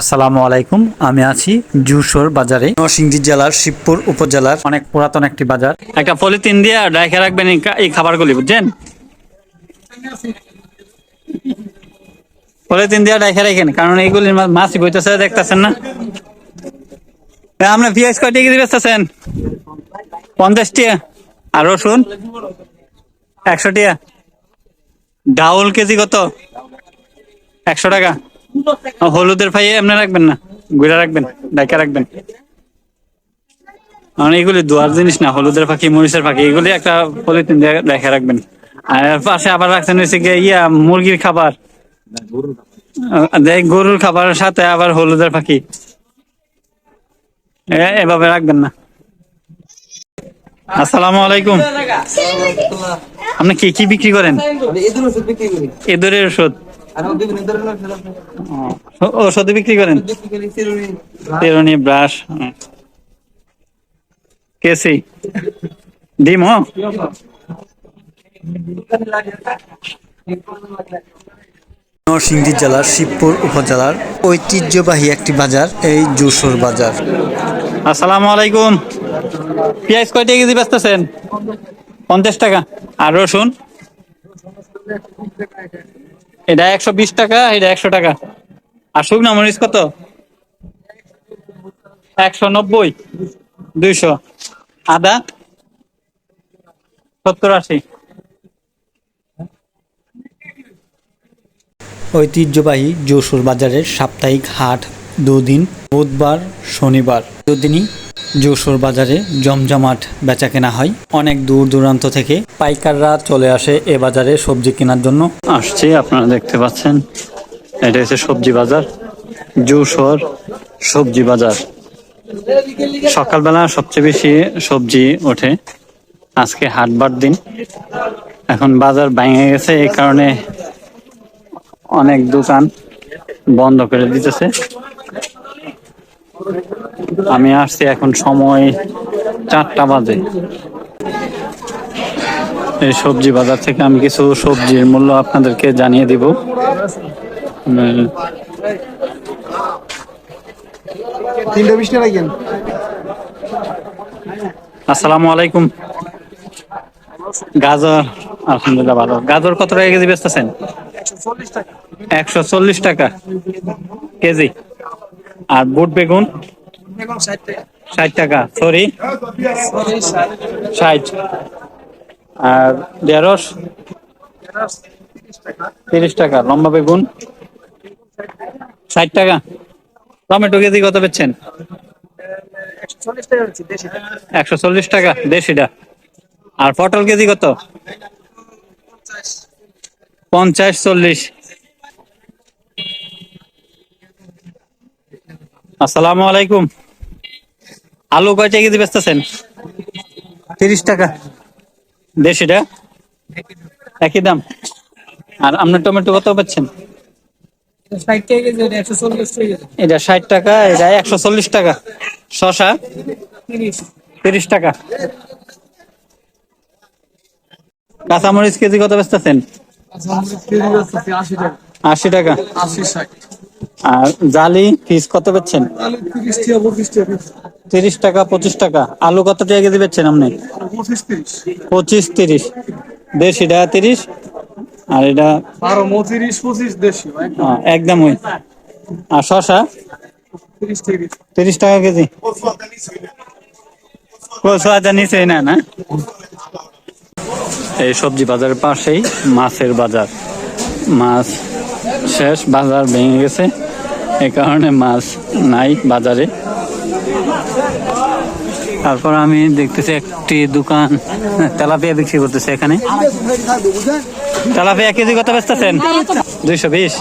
আসসালামু আলাইকুম, আমি আছি জুসর বাজারে। নরসিংদী জেলার শিবপুর উপজেলার অনেক পুরাতন একটি বাজার। একটা পলিথিন দিয়ে রেখে রাখবেন এই খাবারগুলি, বুঝছেন? পলিথিন দিয়ে রেখে রাখেন, কারণ এইগুলি মাছি বইতেছে, দেখতেছেন না? আপনি পেঁয়াজ কয়টা কেজি বেচতেছেন? পঞ্চাশ আর রসুন? একশো টিয়া ডাউল কেজি কত? একশো টাকা। হলুদের ফাইয়ে এমনি রাখবেন না গুড়া রাখবেন ডাইকা রাখবেন। কারণ এগুলি দোয়ার জিনিস না হলুদের ফাঁকি মরিচের ফাঁকি এগুলি একটা পলিথিন দিয়ে রেখে রাখবেন। আর পাশে আবার রাখছেন হচ্ছে গিয়ে ইয়া মুরগির খাবার। দেখ গরুর খাবারের সাথে আবার হলুদের ফাঁকি। এভাবে রাখবেন না। আসসালামু আলাইকুম। আপনি কি কি বিক্রি করেন? এদরের ওষুধ। ওষুধ আছে। ও- ওষুধ বিক্রি করেন? চিরুনি, ব্রাশ। কেসি? ডিম হ? নরসিংদী জেলার শিবপুর উপজেলার ঐতিহ্যবাহী একটি বাজার এই জুসর বাজার। আসসালামু আলাইকুম। পেঁয়াজ কয়টা কেজি বেচতেছেন? পঞ্চাশ টাকা। আর রসুন? এটা একশো বিশ টাকা, এটা একশো টাকা। আর শুকনো মরিচ কত? একশো নব্বই, দুইশো। আদা? সত্তর আশি। ঐতিহ্যবাহী যশোর বাজারের সাপ্তাহিক হাট দুদিন, বুধবার, শনিবার। দুদিনই যশোর বাজারে জমজমাট বেচা কেনা হয়। অনেক দূর দূরান্ত থেকে পাইকাররা চলে আসে এ বাজারে সবজি কেনার জন্য। আসছে, আপনারা দেখতে পাচ্ছেন, এটা হচ্ছে সবজি বাজার জুসর সবজি বাজার। সকালবেলা সবচেয়ে বেশি সবজি ওঠে, আজকে হাটবার দিন। এখন বাজার ভেঙে গেছে, এই কারণে অনেক দোকান বন্ধ করে দিতেছে। আমি আসছি এখন সময় চারটা বাজে। এই সবজি বাজার থেকে আমি কিছু সবজির মূল্য আপনাদেরকে জানিয়ে দিব। আসসালামু আলাইকুম। গাজর আলহামদুলিল্লাহ ভালো। গাজর কত টাকা কেজি বেচতেছেন? একশো চল্লিশ টাকা কেজি। আর বুট বেগুন? ষাট টাকা। ষাট সরি ষাট। আর ঢেঁড়স? তিরিশ টাকা। লম্বা বেগুন? ষাট টাকা। টমেটো কেজি কত টাকা একশো চল্লিশ টাকা দেশিটা আর পটল কেজি কত? পঞ্চাশ চল্লিশ। আসসালামু আলাইকুম। আলু কয়টা কেজি বেচতেছেন? তিরিশ টাকা। দেশিটা একই দাম। আর আপনার টমেটো কত পাচ্ছেন এটা ষাট টাকা এটা একশো চল্লিশ টাকা। শশা? তিরিশ। তিরিশ টাকা। কাঁচামরিচ কেজি কত বেচতেছেন? আশি টাকা। আশি টাকা। আশি ষাট। আর জালি ফিস কত বেচছেন তিরিশ টাকা পঁচিশ টাকা। আলু কত টাকা কেজি বেচছেন আপনি? পঁচিশ তিরিশ। তিরিশ। টাকা তিরিশ? আর এটা দেশি একদম ওই। আর শশা তিরিশ টাকা। কেজি। কচু আদা নিচে না না? এই সবজি বাজারের পাশেই মাছের বাজার। মাছ শেষ বাজার ভেঙে গেছে। এই কারণে মাছ নাই বাজারে। তারপর আমি দেখতেছি একটি দোকান, তেলাপিয়া বিক্রি করতেছে এখানে। তেলাপিয়া কেজি কত বেচতেছেন? দুইশো বিশ।